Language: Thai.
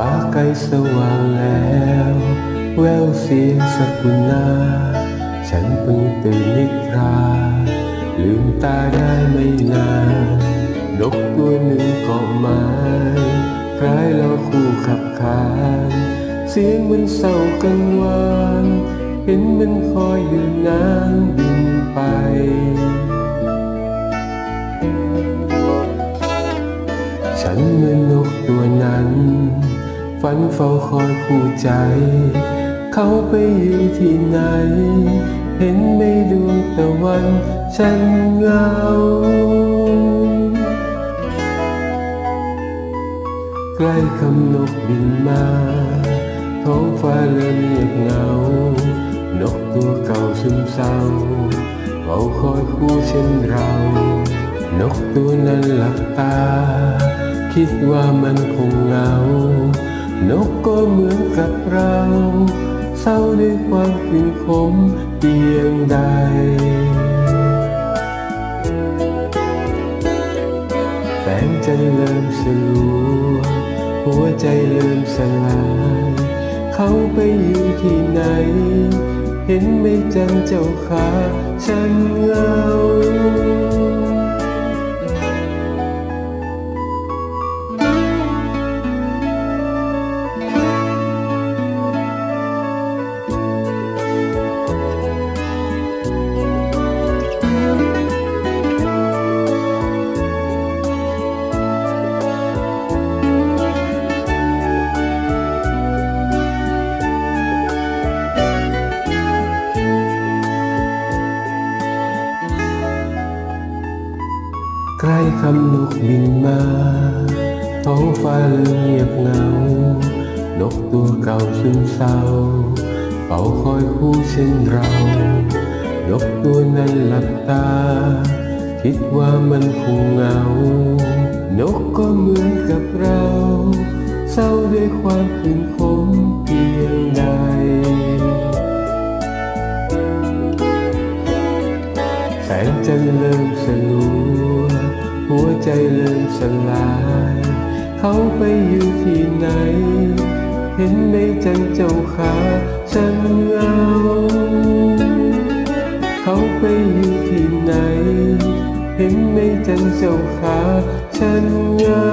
ฟ้าใกล้สว่างแล้ว แววเสียงสักุณาฉันเพิ่งตื่นนิทราลืมตาได้ไม่นานนกตัวหนึ่งเกาะไม้คล้ายเราคู่ขับขานเสียงมันเศร้ากังวานเห็นมันคอยอยู่นานบินไป ฝันเฝ้าคอยคู่ใจ เขาไปอยู่ที่ไหน เห็นไม่ดวงตะวัน ฉันเหงา ใกล้คำนกบินมา ท้องฟ้าเริ่มเงียบเหงา นกตัวเก่าซึมเศร้าเฝ้าคอยคู่เช่นเรา นกตัวนั้นหลับตา คิดว่ามันคงเหงา นกก็เหมือนกับเรา เศร้าด้วยความขึ้นคมเพียงใดแสงจันทร์เริ่มสลัวหัวใจเริ่มสลาย เขาไปอยู่ที่ไหน เห็นไม่จันเจ้าขาฉันเหงา ใกล้คำนกบินมาท้องฟ้าเริ่มเงียบเหงา นกตัวเก่าซึมเศร้าเฝ้าคอยคู่เช่นเรา นกตัวนั้นหลับตา คิดว่ามันคงเหงา นกก็เหมือนกับเรา เศร้าด้วยความคืนคมเพียงใดแสงจันทร์เริ่มสลัว หัวใจเริ่มสลาย เขาไปอยู่ที่ไหน เห็นไหมจันเจ้าขาฉันเหงาเขาไปอยู่ที่ไหน เห็นไหมจันเจ้าขาฉันเหงา